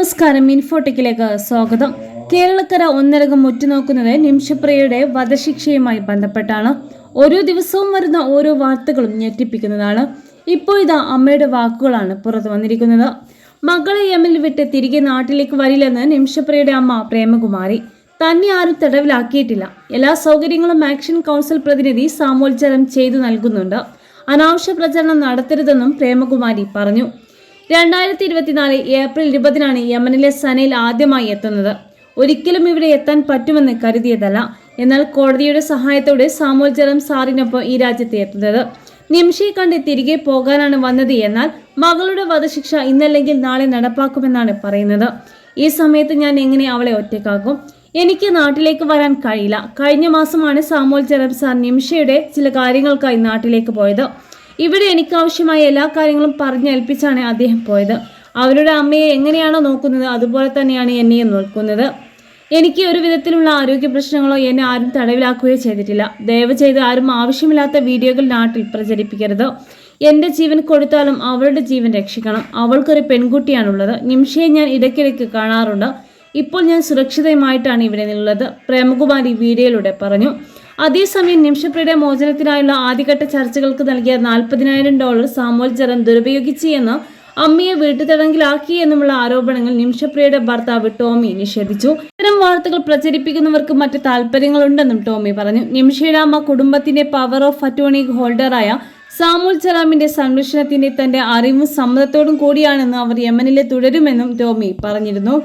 നമസ്കാരം ഇൻഫോടെക്കിലേക്ക് സ്വാഗതം. കേരളക്കര ഒന്നരകം ഉറ്റുനോക്കുന്നത് നിമിഷപ്രിയയുടെ വധശിക്ഷയുമായി ബന്ധപ്പെട്ടാണ് ഓരോ ദിവസവും വരുന്ന ഓരോ വാർത്തകളും ഞെട്ടിപ്പിക്കുന്നതാണ്. ഇപ്പോൾ ഇതാ അമ്മയുടെ വാക്കുകളാണ് പുറത്തു വന്നിരിക്കുന്നത്. മകളെ യമനിൽ വിട്ട് തിരികെ നാട്ടിലേക്ക് വരില്ലെന്ന് നിമിഷപ്രിയയുടെ അമ്മ പ്രേമകുമാരി. തന്നെ ആരും തടവിലാക്കിയിട്ടില്ല. എല്ലാ സൗകര്യങ്ങളും ആക്ഷൻ കൗൺസിൽ പ്രതിനിധി സാമോൽചരം ചെയ്തു നൽകുന്നുണ്ട്. അനാവശ്യ പ്രചരണം നടത്തരുതെന്നും പ്രേമകുമാരി പറഞ്ഞു. രണ്ടായിരത്തി ഇരുപത്തിനാല് ഏപ്രിൽ ഇരുപതിനാണ് യമനിലെ സനയിൽ ആദ്യമായി എത്തുന്നത്. ഒരിക്കലും ഇവിടെ എത്താൻ പറ്റുമെന്ന് കരുതിയതല്ല. എന്നാൽ കോടതിയുടെ സഹായത്തോടെ സാമൂൽ ജലം സാറിനൊപ്പം ഈ രാജ്യത്ത് എത്തുന്നത്. നിമിഷയെ കണ്ട് തിരികെ പോകാനാണ് വന്നത് എന്നാൽ മകളുടെ വധശിക്ഷ ഇന്നല്ലെങ്കിൽ നാളെ നടപ്പാക്കുമെന്നാണ് പറയുന്നത്. ഈ സമയത്ത് ഞാൻ എങ്ങനെ അവളെ ഒറ്റക്കാക്കും? എനിക്ക് നാട്ടിലേക്ക് വരാൻ കഴിയില്ല. കഴിഞ്ഞ മാസമാണ് സാമൂൽ ജലം സാർ നിമിഷയുടെ ചില കാര്യങ്ങൾക്കായി നാട്ടിലേക്ക് പോയത്. ഇവിടെ എനിക്ക് ആവശ്യമായ എല്ലാ കാര്യങ്ങളും പറഞ്ഞേൽപ്പിച്ചാണ് അദ്ദേഹം പോയത്. അവരുടെ അമ്മയെ എങ്ങനെയാണോ നോക്കുന്നത് അതുപോലെ തന്നെയാണ് എന്നെയും നോക്കുന്നത്. എനിക്ക് ഒരു വിധത്തിലുള്ള ആരോഗ്യ പ്രശ്നങ്ങളോ എന്നെ ആരും തടവിലാക്കുകയോ ചെയ്തിട്ടില്ല. ദയവ് ചെയ്ത് ആരും ആവശ്യമില്ലാത്ത വീഡിയോകൾ നാട്ടിൽ പ്രചരിപ്പിക്കരുത്. എന്റെ ജീവൻ കൊടുത്താലും അവളുടെ ജീവൻ രക്ഷിക്കണം. അവൾക്കൊരു പെൺകുട്ടിയാണുള്ളത്. നിമിഷയെ ഞാൻ ഇടയ്ക്കിടയ്ക്ക് കാണാറുണ്ട്. ഇപ്പോൾ ഞാൻ സുരക്ഷിതമായിട്ടാണ് ഇവിടെ നിന്നുള്ളത്. പ്രേമകുമാരി വീഡിയോയിലൂടെ പറഞ്ഞു. അതേസമയം നിമിഷപ്രിയുടെ മോചനത്തിനായുള്ള ആദ്യഘട്ട ചർച്ചകൾക്ക് നൽകിയ നാൽപ്പതിനായിരം ഡോളർ സാമോൽ ജറൻ ദുരുപയോഗിച്ചു എന്ന് അമ്മയെ വീട്ടുതടങ്കിലാക്കി എന്നുമുള്ള ആരോപണങ്ങൾ നിമിഷപ്രിയയുടെ ഭർത്താവ് ടോമി നിഷേധിച്ചു. ഇത്തരം വാർത്തകൾ പ്രചരിപ്പിക്കുന്നവർക്ക് മറ്റ് താല്പര്യങ്ങളുണ്ടെന്നും ടോമി പറഞ്ഞു. നിമിഷയുടെ അമ്മ കുടുംബത്തിന്റെ പവർ ഓഫ് അറ്റോണി ഹോൾഡറായ സാമുൽ ചറാമിന്റെ സംരക്ഷണത്തിന്റെ തന്റെ അറിവും സമ്മതത്തോടും കൂടിയാണെന്ന് അവർ യമനിലെ തുടരുമെന്നും ടോമി പറഞ്ഞിരുന്നു.